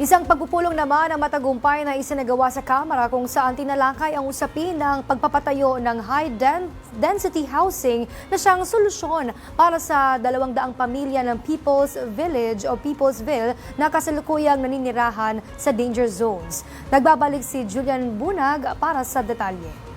Isang pagpupulong naman ang matagumpay na isinagawa sa Kamara kung saan tinalakay ang usapin ng pagpapatayo ng high den- density housing na siyang solusyon para sa dalawang daang pamilya ng People's Village o Peoplesville na kasalukuyang naninirahan sa danger zones. Nagbabalik si Julian Bunag para sa detalye.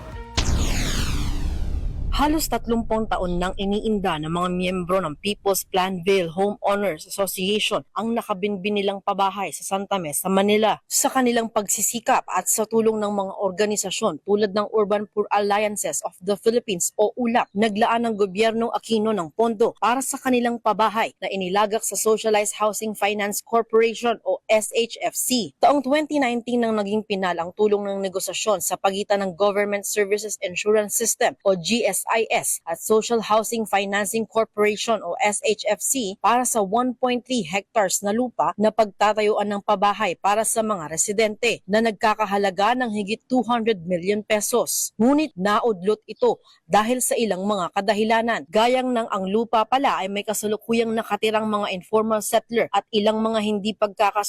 Halos 30 taon nang iniinda ng mga miyembro ng People's Planville Homeowners Association ang nakabinbin nilang pabahay sa Santa Mesa, Manila. Sa kanilang pagsisikap at sa tulong ng mga organisasyon tulad ng Urban Poor Alliances of the Philippines o ULAP, naglaan ng gobyernong Aquino ng pondo para sa kanilang pabahay na inilagak sa Socialized Housing Finance Corporation o SHFC. Taong 2019 nang naging pinal ang tulong ng negosasyon sa pagitan ng Government Services Insurance System o GSIS at Social Housing Financing Corporation o SHFC para sa 1.3 hectares na lupa na pagtatayuan ng pabahay para sa mga residente na nagkakahalaga ng higit 200 million pesos. Ngunit naudlot ito dahil sa ilang mga kadahilanan. Gayang ng ang lupa pala ay may kasalukuyang nakatirang mga informal settler at ilang mga hindi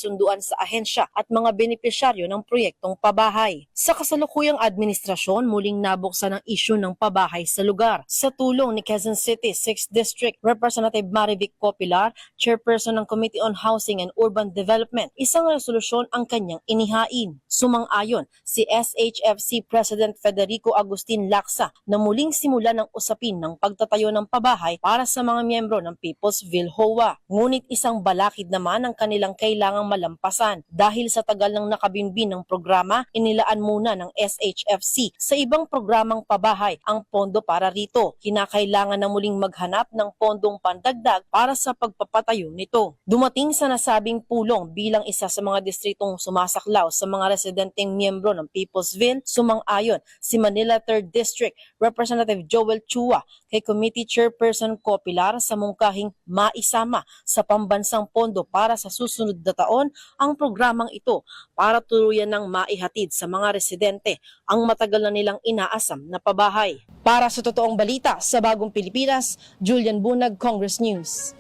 pagkakasunduan sa ahensya at mga benepisyaryo ng proyektong pabahay. Sa kasalukuyang administrasyon, muling nabuksan ang isyu ng pabahay sa lugar. Sa tulong ni Quezon City 6th District Representative Marivic Copilar, chairperson ng Committee on Housing and Urban Development, isang resolusyon ang kanyang inihain. Sumang-ayon si SHFC President Federico Agustin Laksa na muling simula ng usapin ng pagtatayo ng pabahay para sa mga miyembro ng People's Ville HOA. Ngunit isang balakid naman ang kanilang kailangang malampasan dahil sa tagal ng nakabinbin ng programa, inilaan muna ng SHFC sa ibang programang pabahay ang pondo para rito. Kinakailangan na muling maghanap ng pondong pandagdag para sa pagpapatayo nito. Dumating sa nasabing pulong bilang isa sa mga distritong sumasaklaw sa mga residenteng miyembro ng Peoplesville, sumang-ayon si Manila 3rd District Representative Joel Chua kay Committee Chairperson Copilar sa mungkahing maisama sa pambansang pondo para sa susunod na taon ang programang ito para tuluyan ng maihatid sa mga residente ang matagal na nilang inaasam na pabahay. Para sa totoong balita sa Bagong Pilipinas, Julian Bunag, Congress News.